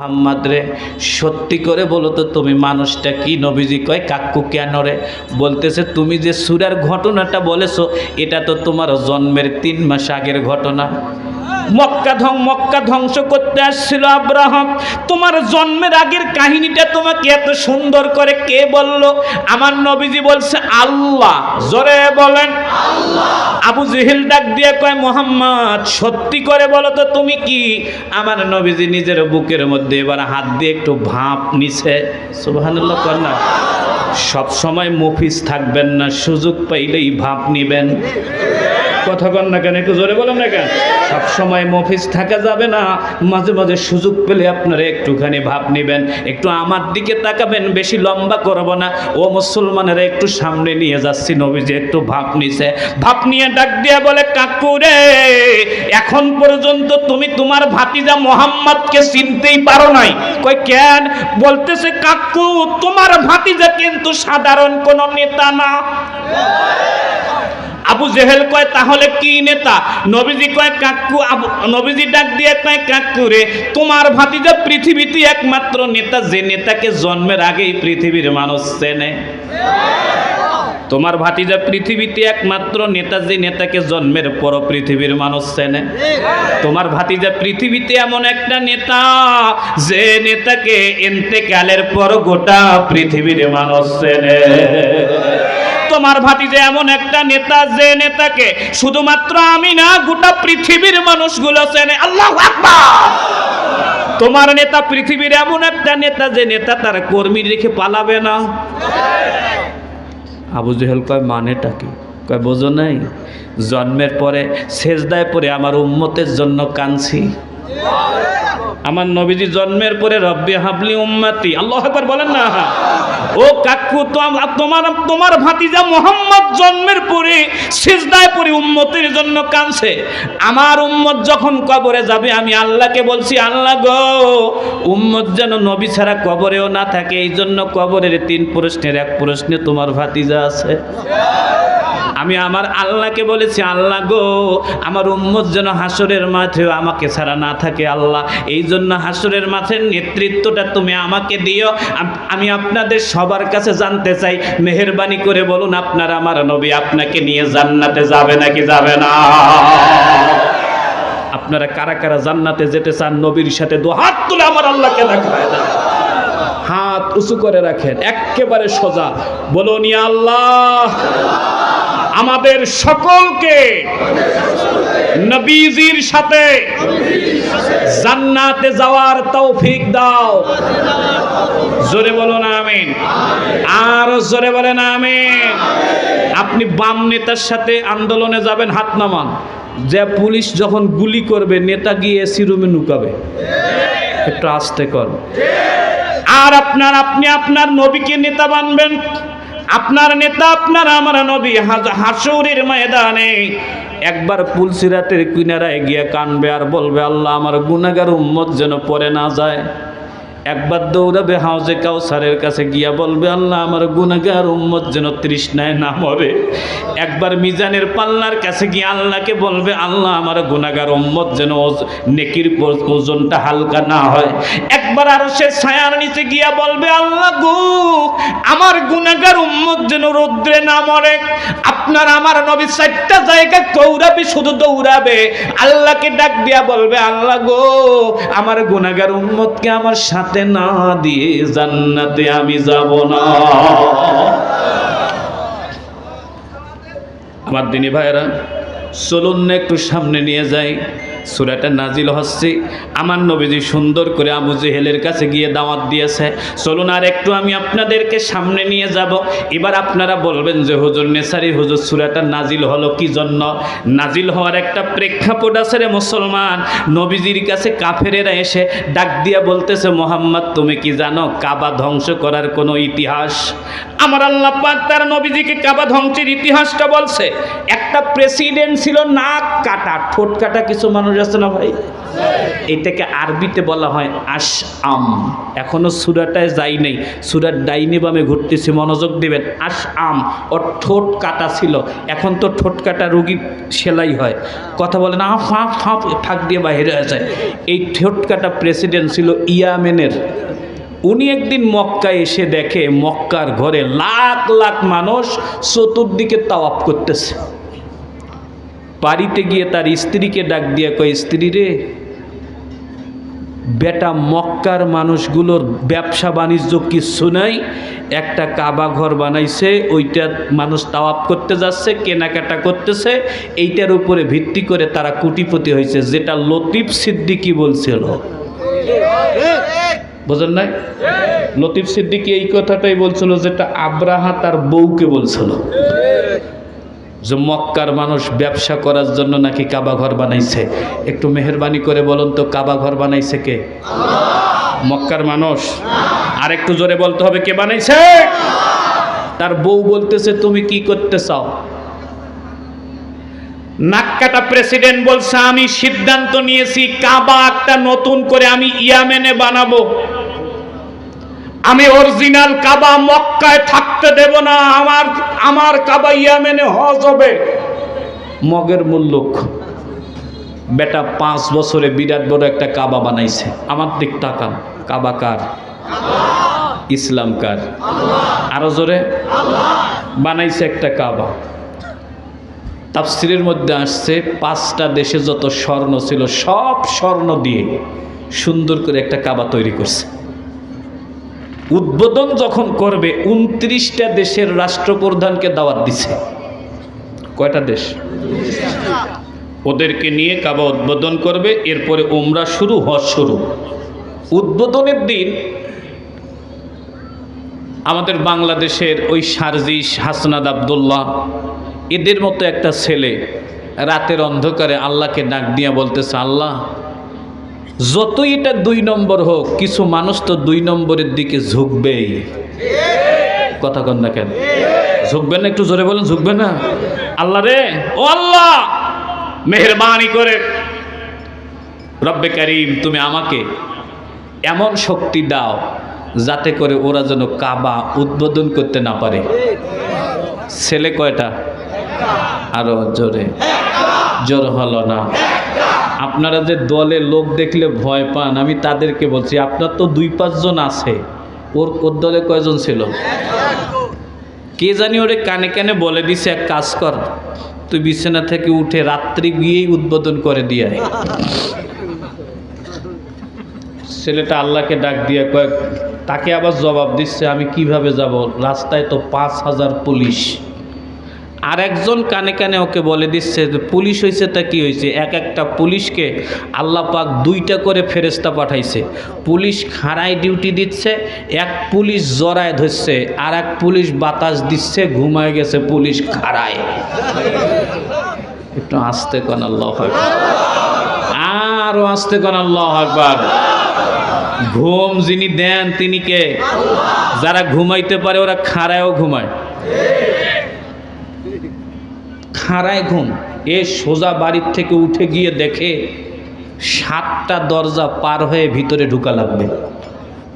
মোহাম্মদ রে সত্যি করে বলো তো তুমি মানুষটা কি নবীজি কয়, কাকু কেন রে? বলতেছে, তুমি যে সুরার ঘটনাটা বলেছ, এটা তো তোমার জন্মের তিন মাস আগের ঘটনা। মক্কা ধ্বং, মক্কা ধ্বংস করতে আসছিল আব্রাহাম। তোমার জন্মের আগের কাহিনীটা তোমাকে এত সুন্দর করে কে বলল? আমার নবীজি বলছে, আল্লাহ। জোরে বলেন আবু জেহেল ডাক দিয়ে কয়, মোহাম্মদ, সত্যি করে বলো তো তুমি কি? আমার নবীজি নিজের বুকের মধ্যে এবার হাত দিয়ে একটু ভাপ নিছে। সুবহানাল্লাহ না। সব সময় মফিস থাকবেন না, সুযোগ পাইলেই ভাপ নিবেন। কথা কন না কেন, একটু জোরে বলেন না কেন? সব সময় মফিস থাকা যাবে না। মাঝে মাঝে সুযোগ পেলে আপনারা একটুখানি ভাব নেবেন। একটু আমার দিকে তাকাবেন, বেশি লম্বা করব না। ও মুসলমানেরা একটু সামনে নিয়ে যাচ্ছি, নবীজি একটু ভাব নিছে। ভাব নিয়ে ডাক দিয়ে বলে কাকু রে এখন পর্যন্ত তুমি তোমার ভাতিজা মোহাম্মদকে চিনতেই পারো নাই। কই কেন? বলতেছে, কাকু, তোমার ভাতিজা কিন্তু সাধারণ কোনো নেতা না। আবু জেহেল কয়, তাহলে কি নেতা? নবীজি কয়, কাকু, আবু নবীজি ডাক দিয়ে কয়, কাকু রে, তোমার ভাতিজা পৃথিবীতে একমাত্র নেতা, যে নেতাকে জন্মের আগেই পৃথিবীর মানুষ চেনে। তোমার ভাতিজা পৃথিবীতে একমাত্র নেতা, যে নেতাকে জন্মের পর পৃথিবীর মানুষ চেনে। তোমার ভাতিজা পৃথিবীতে এমন একটা নেতা, যে নেতাকে এন্তেকালের পর গোটা পৃথিবীর মানুষ চেনে। তোমার ভাতিজে এমন একটা নেতা, যে নেতাকে শুধুমাত্র আমি না, গোটা পৃথিবীর মানুষগুলো চেনে। আল্লাহ তোমার নেতা পৃথিবীর এমন একটা নেতা, যে নেতা তার কর্মী রেখে পালাবে না। আবু জেহেল কয়, মানেটা কি? কয়, বোঝো নাই, জন্মের পরে শেষদায় পরে আমার উম্মতের জন্য কাঁদছি। আমার নবীজি জন্মের পরে, রব্বি হাবলি উম্মাতি। আল্লাহ একবার বলেন না। ও কাকু তোমার তোমার ভাতিজা মোহাম্মদ জন্মের পরে, সিজদায় পরে উম্মতের জন্য কাঁদছে। আমার উম্মত যখন কবরে যাবে, আমি আল্লাহকে বলছি, আল্লাহ গো, উম্মত যেন নবী ছাড়া কবরেও না থাকে এই জন্য কবরের তিন প্রশ্নের এক প্রশ্নে তোমার ভাতিজা আছে। আমি আমার আল্লাহকে বলেছি, আল্লাহ গো, আমার উম্মত যেন হাসরের মাঠেও আমাকে ছাড়া না থাকে, আল্লাহ। এই জন্য হাসরের মাঠের নেতৃত্বটা তুমি আমাকে দিও। আমি আপনাদের সবার কাছে জানতে চাই, মেহেরবানি করে বলুন, আপনার আমার নবী আপনাকে নিয়ে জান্নাতে যাবে নাকি যাবে না? আপনারা কারা কারা জান্নাতে যেতে চান, নবীর সাথে দু হাত তুলে আমার আল্লাহকে দেখায় হাত উঁচু করে রাখেন, একেবারে সোজা। বলুন আল্লাহ আমাদের সকলকে নবীজির সাথে জান্নাতে যাওয়ার তৌফিক দাও। জোরে বলো না আমিন। আর জোরে বলেন আমিন। আপনি বাম নেতার সাথে আন্দোলনে যাবেন, হাত নামান। যে পুলিশ যখন গুলি করবে, নেতা গিয়ে সিরুমে নুকাবে। একটু আস্তে কর। আর আপনার, আপনি আপনার নবীকে নেতা বানবেন আপনার নেতা, আপনার আমার নবী হাসুরের ময়দানে একবার পুলসিরাতের কিনারায় গিয়ে কানবে আর বলবে, আল্লাহ আমার গুনাগার উম্মত যেন পরে না যায়। একবার দৌড়াবে হাউজে কাউসারের কাছে গিয়া বলবে, আল্লাহ, আমার গুনাগার উম্মত যেন তৃষ্ণায় না মরে। একবার মিজানের পাল্লার কাছে গিয়ে আল্লাহকে বলবে, আল্লাহ, আমার গুনাগার উম্মত যেন নেকির ওজনটা হালকা না হয়। একবার আরও সে ছায়ার নিচে গিয়া বলবে, আল্লাহ গো, আমার গুনাগার উম্মত যেন রৌদ্রে না মরে। আপনার, আমার নবী চারটা জায়গায় দৌড়াবে শুধু দৌড়াবে। আল্লাহকে ডাক দিয়া বলবে, আল্লাহ গো, আমার গুনাগার উম্মতকে আমার সাথে না দিয়ে জান্নাতে আমি যাব না। আমার দিনী ভাইরা চলুন না একটু সামনে নিয়ে যাই। সুরাটা নাজিল হচ্ছে। আমার নবীজি সুন্দর করে আবু জেহেলের কাছে গিয়ে দাওয়াত দিয়েছে। চলুন আর একটু আমি আপনাদেরকে সামনে নিয়ে যাব। এবার আপনারা বলবেন যে, হুজুর নেসারি, হুজুর সুরাটা নাজিল হলো কি জন্য? নাজিল হওয়ার একটা প্রেক্ষাপট আছে রে মুসলমান। নবীজির কাছে কাফেরেরা এসে ডাক দিয়া বলতেছে, মোহাম্মদ, তুমি কি জানো কাবা ধ্বংস করার কোনো ইতিহাস? আমার আল্লাহ পাক তার নবীজিকে কাবা ধ্বংসের ইতিহাসটা বলছে। একটা প্রেসিডেন্ট ছিল নাক কাটা, ঠোঁট কাটা কিছু মানুষ আছে না ভাই? এটাকে আরবিতে বলা হয় আশ আম এখনও সুরাটায় যাই নাই। সুরার ডাইনে বামে ঘুরতেছি, মনোযোগ দেবেন। আশ আম ওর ঠোঁট কাটা ছিল। এখন তো ঠোঁট কাটা রুগী সেলাই হয়। কথা বলে না ফাঁক ফাঁক ফাঁক দিয়ে বাইরে হয়ে যায়। এই ঠোঁট কাটা প্রেসিডেন্ট ছিল ইয়ামেনের। উনি একদিন মক্কায় এসে দেখে মক্কার ঘরে লাখ লাখ মানুষ চতুর্দিকে তাওয়াপ করতেছে। বাড়িতে গিয়ে তার স্ত্রীকে ডাক দিয়ে কয়, স্ত্রী রে, বেটা মক্কার মানুষগুলোর ব্যবসা বাণিজ্য কিচ্ছু নাই, একটা কাবা ঘর বানাইছে, ওইটা মানুষ তাওয়াপ করতে যাচ্ছে, কেনাকাটা করতেছে, এইটার উপরে ভিত্তি করে তারা কুটিপতি হয়েছে, যেটা লতিফ সিদ্দিকি বলছিল। বোঝেন নাই? লতিফ সিদ্দিকি এই কথাটাই বলছিল যেটা আব্রাহা তার বউকে বলছিল। যে মক্কার মানুষ ব্যবসা করার জন্য নাকি কাবা ঘর বানাইছে? একটু মেহরবানি করে বলুন তো, কাবা ঘর বানাইছে কে? মক্কার মানুষ? আর একটু জোরে বলতে হবে, কে বানাইছে? তার বউ বলতেছে, তুমি কি করতে চাও? নাক্কাটা প্রেসিডেন্ট বলছে, আমি সিদ্ধান্ত নিয়েছি, কাবা একটা নতুন করে আমি ইয়ামেনে বানাবো। আমি অরিজিনাল কাবা মক্কায় থাকতে দেব না, আমার আমার কাবা ইয়ামেনে হজ হবে। মগের মূল্যক বেটা পাঁচ বছরে বিরাট বড় একটা কাবা বানাইছে। আমার দিক তাকান, কাবা কার? ইসলাম কার? আরও জোরে। বানাইছে একটা কাবা। তাফসিরের মধ্যে আসছে, পাঁচটা দেশে যত স্বর্ণ ছিল, সব স্বর্ণ দিয়ে সুন্দর করে একটা কাবা তৈরি করছে। উদ্বোধন যখন করবে, উনত্রিশটা দেশের রাষ্ট্রপ্রধানকে দাওয়াত দিছে। কয়টা দেশ? ওদেরকে নিয়ে কাবা উদ্বোধন করবে, এরপরে ওমরা শুরু, হজ শুরু। উদ্বোধনের দিন আমাদের বাংলাদেশের ওই সার্জিস, হাসনাদ আবদুল্লাহ, এদের মতো একটা ছেলে রাতের অন্ধকারে আল্লাহকে ডাক দিয়া বলতেছে, আল্লাহ যতই এটা দুই নম্বর হোক, কিছু মানুষ তো দুই নম্বরের দিকে ঝুঁকবেই। কথা কন না কেন? ঝুঁকবেন না একটু জোরে বলেন, ঝুঁকবেন না? আল্লাহ রে, ও আল্লাহ! মেহরবানি করে। রব্বে করিম, তুমি আমাকে এমন শক্তি দাও যাতে করে ওরা যেন কাবা উদ্বোধন করতে না পারে। ছেলে কয়টা? আরও জোরে। জোর হলো না। আপনারা যে দলে লোক দেখলে ভয় পান, আমি তাদেরকে বলছি, আপনার তো দুই পাঁচজন আছে। ওর ওর দলে কয়জন ছিল? কে জানি ওরে কানে কানে বলে দিছে, এক কাজ কর, তুই বিছানা থেকে উঠে রাত্রি গিয়েই উদ্বোধন করে দিয়ে ছেলেটা আল্লাহকে ডাক দিয়ে কয়েক তাকে আবার জবাব দিচ্ছে, আমি কীভাবে যাব? রাস্তায় তো পাঁচ হাজার পুলিশ। আর একজন কানে কানে ওকে বলে দিচ্ছে, পুলিশ হয়েছে তা কি হয়েছে এক একটা পুলিশকে আল্লাহ পাক দুইটা করে ফেরেস্তা পাঠাইছে। পুলিশ খাড়ায় ডিউটি দিচ্ছে, এক পুলিশ জড়ায় ধরছে আর এক পুলিশ বাতাস দিচ্ছে, ঘুমায় গেছে পুলিশ খাড়ায়। একটু আস্তে কন আল্লাহ আকবার। আরও আস্তে কন আল্লাহ আকবার। ঘুম যিনি দেন তিনি কে? যারা ঘুমাইতে পারে ওরা খাড়ায়ও ঘুমায়। খাড়ায় ঘুম। এ সোজা বাড়ির থেকে উঠে গিয়ে দেখে সাতটা দরজা পার হয়ে ভিতরে ঢুকা লাগবে।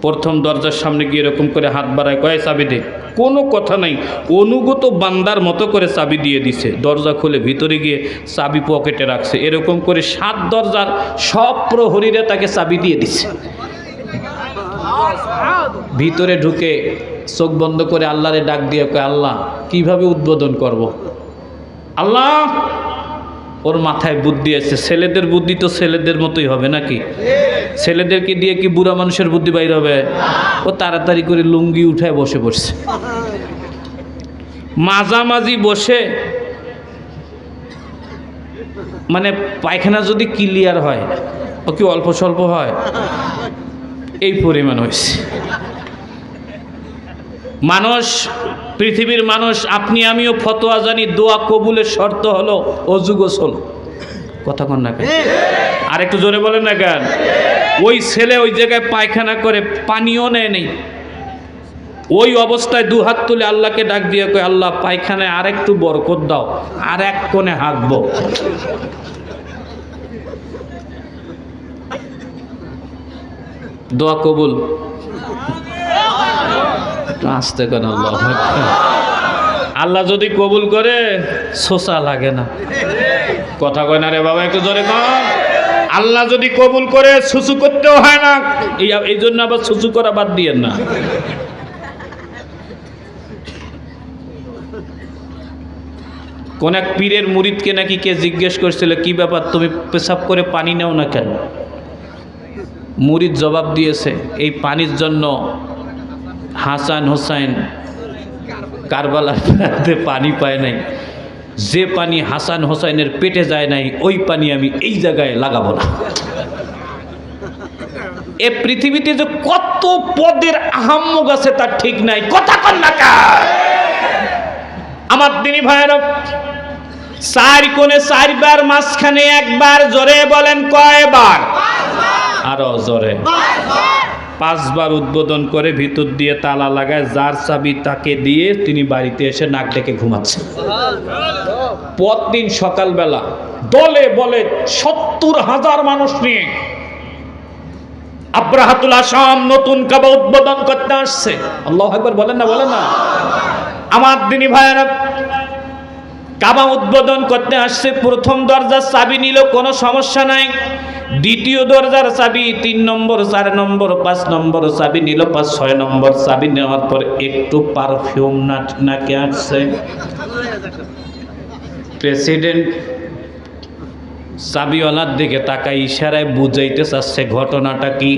প্রথম দরজার সামনে গিয়ে এরকম করে হাত বাড়ায়, কয়ে চাবি দে কোনো কথা নাই। অনুগত বান্দার মতো করে চাবি দিয়ে দিছে। দরজা খুলে ভিতরে গিয়ে চাবি পকেটে রাখছে। এরকম করে সাত দরজার সব প্রহরীরা তাকে চাবি দিয়ে দিছে। ভিতরে ঢুকে চোখ বন্ধ করে আল্লাহরে ডাক দিয়ে কয়, আল্লাহ, কীভাবে উদ্বোধন করব। আল্লাহ, ওর মাথায় বুদ্ধি আছে। ছেলেদের বুদ্ধি তো ছেলেদের মতোই হবে নাকি? ছেলেদেরকে দিয়ে কি বুড়া মানুষের বুদ্ধি বাইর হবে? ও তাড়াতাড়ি করে লুঙ্গি উঠায় বসে পড়ছে। মাঝামাঝি বসে মানে পায়খানা যদি ক্লিয়ার হয়, ও কি অল্প স্বল্প হয়? এই পরিমাণ হয়েছে। মানুষ পৃথিবীর মানুষ, আপনি, আমিও ফতোয়া জানি, দোয়া কবুলের শর্ত হলো অজু গোসল। কথা কন না আর একটু জোরে বলেন না কেন? ওই ছেলে ওই জায়গায় পায়খানা করে, পানিও নেয় নেই। ওই অবস্থায় দু হাত তুলে আল্লাহকে ডাক দিয়ে কয়, আল্লাহ, পায়খানায় আর একটু বরকত দাও, আর এক কোণে হাঁকবো দোয়া কবুল। আসতে কেন, আল্লাহ আল্লাহ যদি কবুল করে শোষা লাগে না। কথা কয় না রে বাবা, একটু জোরে কর আল্লাহ যদি কবুল করে, সুসু করতেও হয় না। এই জন্য আবার সুসু করা বাদ দিয়েন না। কোন এক পীরের মুরিদকে নাকি কে জিজ্ঞেস করছিল, কি ব্যাপার, তুমি পেশাব করে পানি নাও না কেন? মুরিদ জবাব দিয়েছে, এই পানির জন্য হাসান হোসাইন কারবালার পানি পায় নাই। যে পানি হাসান হোসাইনের পেটে যায় নাই, ওই পানি আমি এই জায়গায় লাগাবো না। এ পৃথিবীতে যে কত পদের আহাম্মক আছে তার ঠিক নাই। কথা কন না আমার তিনি ভাইয়ের, চার কোণে চারবার, মাঝখানে একবার, জোরে বলেন কয়বার? আরও জোরে। পাঁচবার উদ্বোধন করে ভিতর দিয়ে তালা লাগায়, যার চাবি তাকে দিয়ে তিনি বাড়িতে এসে নাক ডেকে ঘুমাচ্ছেন। পরদিন সকালবেলা দলে বলে সত্তর হাজার মানুষ নিয়ে আব্রাহাতুল আসাম নতুন কাবা উদ্বোধন করতে আসছে। আল্লাহ একবার বলেন না বলেন না। আমার দিনী ভাইয়েরা, কাবা উদ্বোধন করতে আসছে, প্রথম দরজার চাবি নিল কোনো সমস্যা নাই। দ্বিতীয় দরজার চাবি তিন নম্বর, চার নম্বর, পাঁচ নম্বর চাবি নিল, পাঁচ, ছয় নম্বর চাবি নেওয়ার পর একটু পারফিউম না নাকে আসছে। প্রেসিডেন্ট চাবিওয়ালার দিকে তাকায় ইশারায় বুঝাইতে চাচ্ছে ঘটনাটা কি।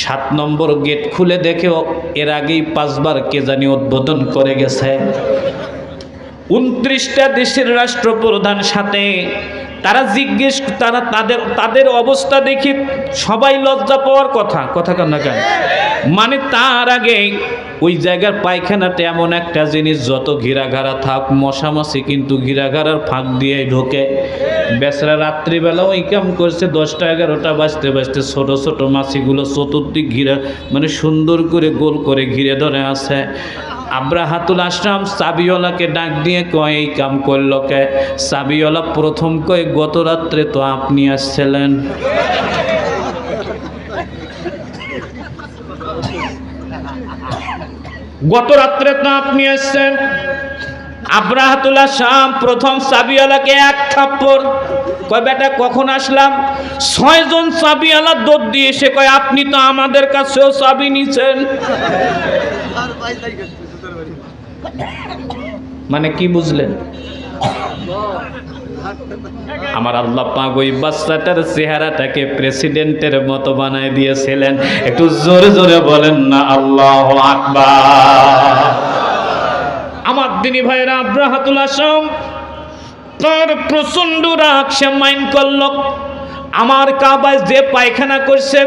সাত নম্বর গেট খুলে দেখেও এর আগেই পাঁচবার কে জানি উদ্বোধন করে গেছে। উনত্রিশটা দেশের রাষ্ট্রপ্রধান সাথে তারা জিজ্ঞেস, তারা তাদের তাদের অবস্থা দেখে সবাই লজ্জা পাওয়ার কথা কথা কান্না কেন? মানে তার আগে ওই জায়গার পায়খানাটা এমন একটা জিনিস, যত ঘিরাঘারা থাক, মশামাছি কিন্তু ঘিরাঘারার ফাঁক দিয়ে ঢোকে। বেচারা রাত্রিবেলা ওই কাম করছে, দশটা এগারোটা বাজতে বাজতে ছোট ছোট মাছিগুলো চতুর্দিক ঘিরা মানে সুন্দর করে গোল করে ঘিরে ধরে আছে। আব্রাহাতুল আশরাম সাবিওয়ালাকে ডাক দিয়ে কয়, এই কাম করল কে? সাবিওয়ালা প্রথম কয়, গত রাত্রে তো আপনি আসছিলেন। গত রাত্রে তো আপনি আসছেন। আব্রাহাতুল্লাহ শাম প্রথম সাবিওয়ালাকে এক থাপ্পড় কয়, বেটা, কখন আসলাম? ছয়জন সাবিওয়ালা দৌড় দিয়ে এসে কয়, আপনি তো আমাদের কাছেও চাবি নিছেন। মানে কি বুঝলেন? আমার আল্লাহ পাক ওই বাচ্চাটার চেহারাটাকে প্রেসিডেন্টের মতো বানায় দিয়েছিলেন। একটু জোরে জোরে বলেন না, আল্লাহ আমার দিনী ভাইরা আব্রাহাতুল আসম তার প্রচণ্ড রাগ সে মাইন করল। আমার কাবায় যে পায়খানা করছে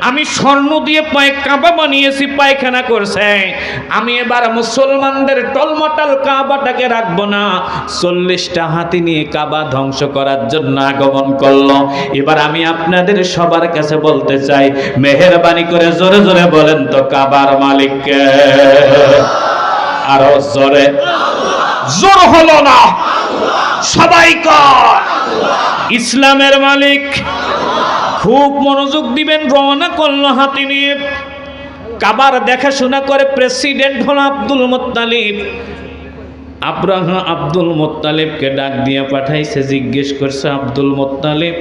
আমি স্বর্ণ দিয়ে পায় কাবা বানিয়েছি, পায়খানা করছে। আমি এবার মুসলমানদের টলমটাল কাবাটাকে রাখব না। চল্লিশটা হাতি নিয়ে কাবা ধ্বংস করার জন্য আগমন করল। এবার আমি আপনাদের সবার কাছে বলতে চাই, মেহেরবানি করে জোরে জোরে বলেন তো কাবার মালিককে। আরও জোরে। জোর হলো না। সবাই কর। ইসলামের মালিক খুব মনোযোগ দিবেন, রওনা করল হাতি নিয়ে। কাবার দেখাশোনা করে প্রেসিডেন্ট হল আব্দুল মোত্তালিব। আব্রাহা আব্দুল মোত্তালিবকে ডাক দিয়ে পাঠাইছে, জিজ্ঞেস করছে, আব্দুল মোত্তালিব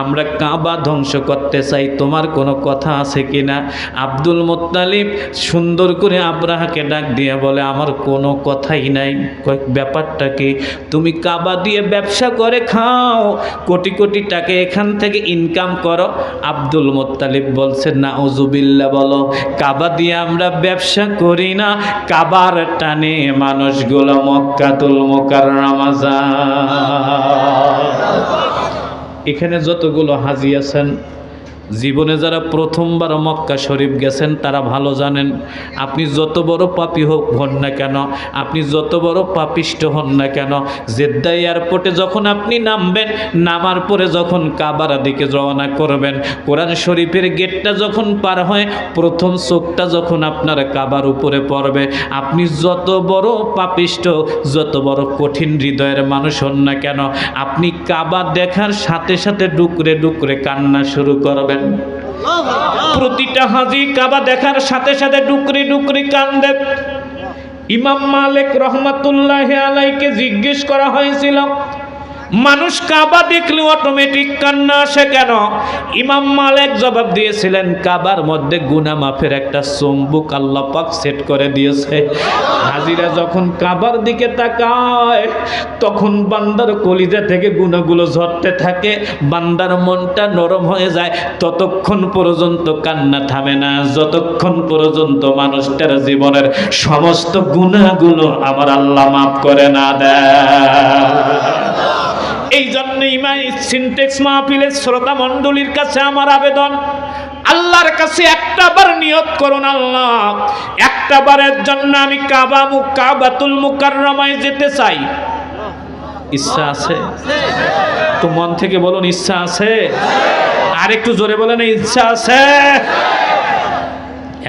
আমরা কাবা ধ্বংস করতে চাই, তোমার কোনো কথা আছে কি না আব্দুল মোত্তালিব সুন্দর করে আব্রাহাকে ডাক দিয়ে বলে, আমার কোনো কথাই নাই। কয়েক ব্যাপারটা কি? তুমি কাবা দিয়ে ব্যবসা করে খাও, কোটি কোটি টাকা এখান থেকে ইনকাম করো। আব্দুল মোত্তালিব বলছে না উজুবিল্লা বলো, কাবা দিয়ে আমরা ব্যবসা করি না। কাবার টানে মানুষগুলো মক্কাতুল মোকার রামাজান এখানে যতগুলো হাজি আছেন জীবনে যারা প্রথমবার মক্কা শরীফ গেছেন, তারা ভালো জানেন, আপনি যত বড় পাপি হোক, হন না কেন? আপনি যত বড় পাপিষ্ট হন না কেন? জেদ্দা এয়ারপোর্টে যখন আপনি নামবেন, নামার পরে যখন কাবার দিকে রওনা করবেন, কোরআন শরীফের গেটটা যখন পার হয়, প্রথম চোখটা যখন আপনার কাবার উপরে পড়বে, আপনি যত বড় পাপিষ্ট, যত বড় কঠিন হৃদয়ের মানুষ হন না কেন? আপনি কাবা দেখার সাথে সাথে ডুকরে ডুকরে কান্না শুরু করবেন। প্রতিটা হাজি কাবা দেখার সাথে সাথে ডুকরি ডুকরি কান্দে। ইমাম মালিক রহমাতুল্লাহ আলাইকে জিজ্ঞেস করা হয়েছিল মানুষ কাবা দেখলে অটোমেটিক কান্না আসে কেন? ইমাম মালিক জবাব দিয়েছিলেন, কাবার মধ্যে গুনা মাফের একটা চম্বুক আল্লাহ পাক সেট করে দিয়েছে। হাজিরা যখন কাবার দিকে তাকায়, তখন বান্দার কলিজা থেকে গুণাগুলো ঝরতে থাকে, বান্দার মনটা নরম হয়ে যায়। ততক্ষণ পর্যন্ত কান্না থামে না, যতক্ষণ পর্যন্ত মানুষটার জীবনের সমস্ত গুণাগুলো আমার আল্লাহ মাফ করে না দেয়। এই জন্য ইমাই সিনটেক্স মাহফিলের শ্রোতা মণ্ডলীর কাছে আমার আবেদন। আল্লাহর কাছে একটা বার নিয়ত করুন আল্লাহ। একটা বারের জন্য আমি কাবা মুখ কাবাতুল মুকাররমায় যেতে চাই। ইচ্ছা আছে? তো মন থেকে বলুন, ইচ্ছা আছে? আর একটু জোরে বলেন, ইচ্ছা আছে?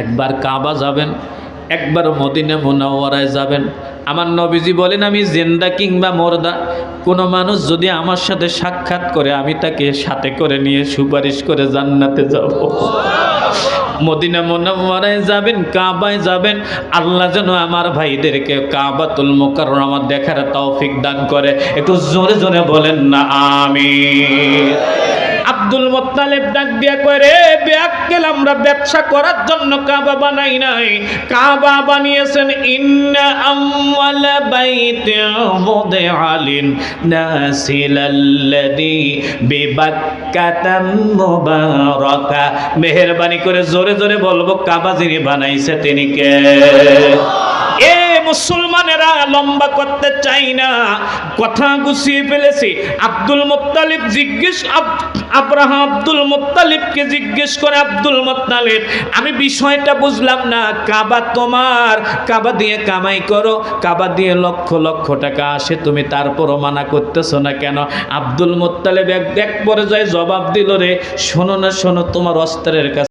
একবার কাবা যাবেন, একবার মদিনা মোনাওয়ারায় যাবেন আমার নবীজি বলেন, আমি জেন্দা কিংবা মোরদা, কোনো মানুষ যদি আমার সাথে সাক্ষাৎ করে, আমি তাকে সাথে করে নিয়ে সুপারিশ করে জান্নাতে যাব। মদিনা মোনাওয়ারায় যাবেন, কাবায় যাবেন, আল্লাহ যেন আমার ভাইদেরকে কাবাতুল মোকাররমা দেখার তৌফিক দান করে। একটু জোরে জোরে বলেন না, আমিন। আব্দুল মোত্তালেব ডাক দিয়া করে বেআক্কেল, আমরা ব্যবসা করার জন্য কাবা বানাই নাই। কাবা বানিয়েছেন, ইন্না আম্মালা বাইতে মুদআলিন নাসিলাল্লাযী বিবাক্কাতাম মুবারাকা। মেহেরবানি করে জোরে জোরে বলব, কাবা যিনি বানাইছে তিনি কে? মুসলমানেরা লম্বা করতে চাই না। কথা গুছিয়ে ফেলেছি। আব্দুল মোত্তালিব জিজ্ঞেস আব- আব্রাহাম আব্দুল মোত্তালিবকে জিজ্ঞেস করে আব্দুল মোত্তালিব, আমি বিষয়টা বুঝলাম না। কাবা তোমার। কাবা দিয়ে কামাই করো। কাবা দিয়ে লক্ষ লক্ষ টাকা আসে। তুমি তারপরও মানা করতেছো না কেন? আব্দুল মোত্তালিব এক এক পর্যায়ে জবাব দিল রে, শোনো না, শোনো, তোমার অস্ত্রের কাছে